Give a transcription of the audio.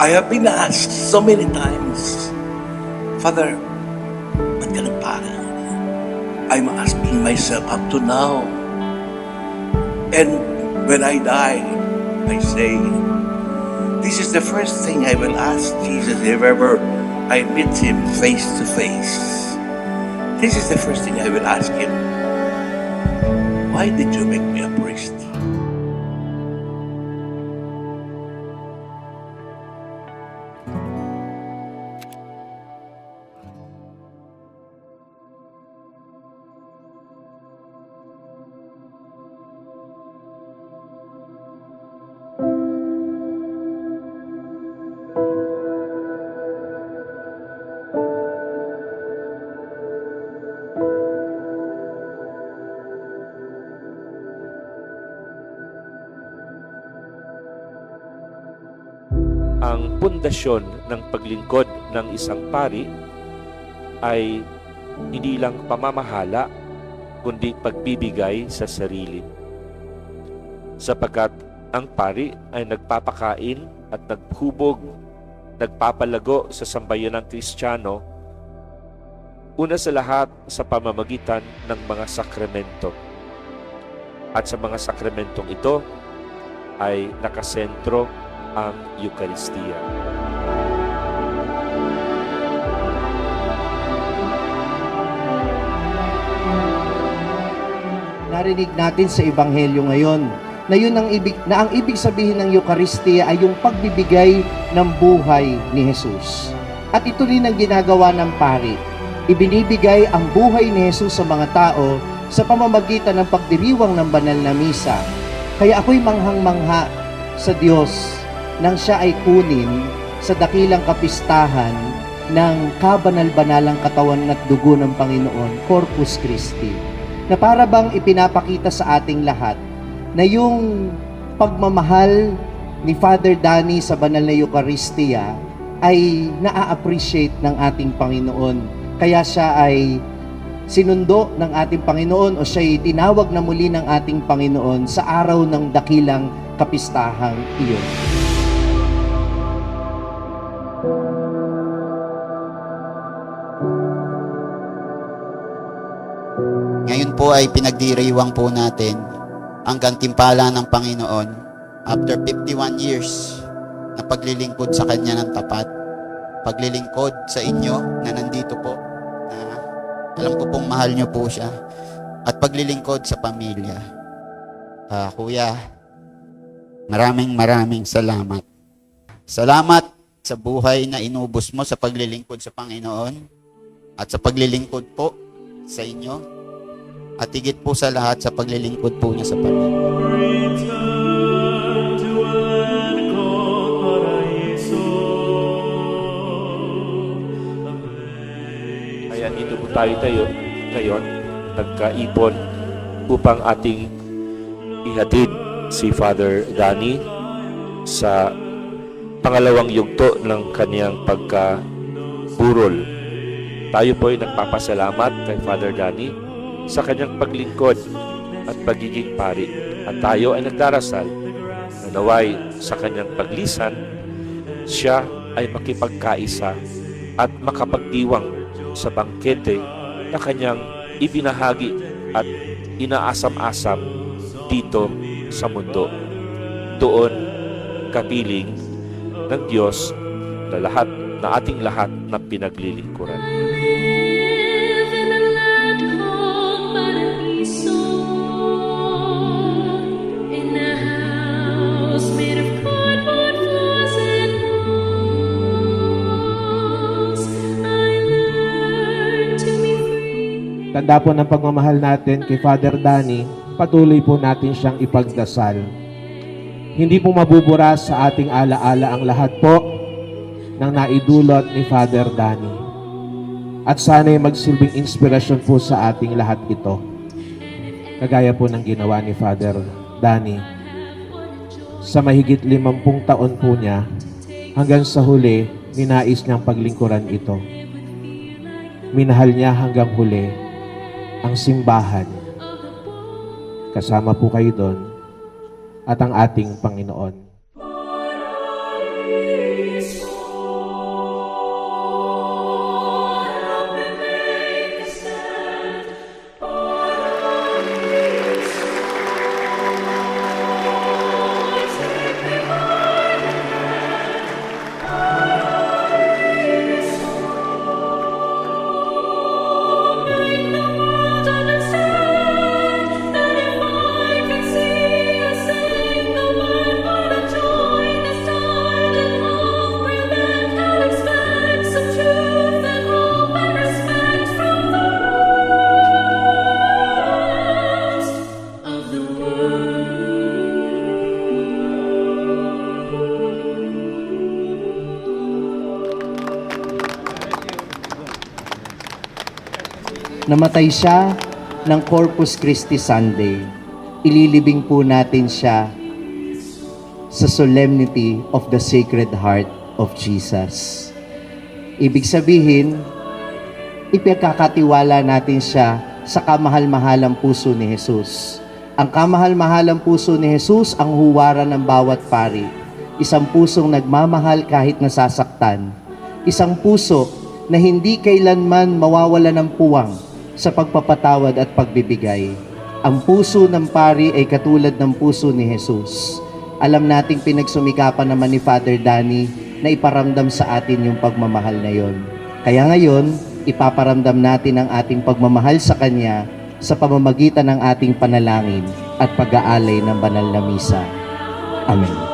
I have been asked so many times, Father, ba't ka nagpara? I'm asking myself up to now. And when I die, I say, this is the first thing I will ask Jesus if ever I meet him face to face. This is the first thing I will ask him. Why did you make me ang pundasyon ng paglingkod ng isang pari ay hindi lang pamamahala kundi pagbibigay sa sarili. Sapagkat ang pari ay nagpapakain at naghubog, nagpapalago sa sambayanang Kristiyano una sa lahat sa pamamagitan ng mga sakramento. At sa mga sakramentong ito ay nakasentro ang Eukaristiya. narinig natin sa ebanghelyo ngayon na yun ang ibig na ang ibig sabihin ng Eucharistia ay yung pagbibigay ng buhay ni Jesus. At ito rin ang ginagawa ng pari. Ibinibigay ang buhay ni Jesus sa mga tao sa pamamagitan ng pagdiriwang ng banal na misa. Kaya ako'y manghang-mangha sa Diyos nang siya ay kunin sa dakilang kapistahan ng kabanal-banalang katawan at dugo ng Panginoon, Corpus Christi na para bang ipinapakita sa ating lahat na yung pagmamahal ni Father Danny sa banal na Eucharistia ay naa-appreciate ng ating Panginoon. Kaya siya ay sinundo ng ating Panginoon o siya ay tinawag na muli ng ating Panginoon sa araw ng dakilang kapistahang iyon. Po ay pinagdiriwang po natin ang gantimpala ng Panginoon after 51 years na paglilingkod sa Kanya ng tapat. Paglilingkod sa inyo na nandito po na alam ko pong mahal nyo po siya at paglilingkod sa pamilya. Ah, kuya, maraming maraming salamat. Salamat sa buhay na inubos mo sa paglilingkod sa Panginoon at sa paglilingkod po sa inyo at higit po sa lahat sa paglilingkod po niya sa po tayo tayo ngayon, nagkaipon upang ating ihatid si Father Danny sa pangalawang yugto ng kaniyang pagkaburol. Tayo po ay nagpapasalamat kay Father Danny sa kanyang paglingkod at pagiging pari. At tayo ay nagdarasal na naway sa kanyang paglisan, siya ay makipagkaisa at makapagdiwang sa bangkete na kanyang ibinahagi at inaasam-asam dito sa mundo. Doon kapiling ng Diyos na lahat na ating lahat na pinaglilingkuran. Tanda po ng pagmamahal natin kay Father Danny, patuloy po natin siyang ipagdasal. Hindi po mabubura sa ating alaala ang lahat po ng naidulot ni Father Danny. At sana'y magsilbing inspirasyon po sa ating lahat ito. Kagaya po ng ginawa ni Father Danny. Sa mahigit limampung taon po niya, hanggang sa huli, ninais niyang paglingkuran ito. Minahal niya hanggang huli ang simbahan. Kasama po kayo doon at ang ating Panginoon. Namatay siya ng Corpus Christi Sunday. Ililibing po natin siya sa solemnity of the Sacred Heart of Jesus. Ibig sabihin, ipagkakatiwala natin siya sa kamahal-mahalang puso ni Jesus. Ang kamahal-mahalang puso ni Jesus ang huwaran ng bawat pari. Isang pusong nagmamahal kahit nasasaktan. Isang puso na hindi kailanman mawawala ng puwang sa pagpapatawad at pagbibigay. Ang puso ng pari ay katulad ng puso ni Jesus. Alam nating pinagsumikapan naman ni Father Danny na iparamdam sa atin yung pagmamahal na yon. Kaya ngayon, ipaparamdam natin ang ating pagmamahal sa Kanya sa pamamagitan ng ating panalangin at pag-aalay ng banal na misa. Amen.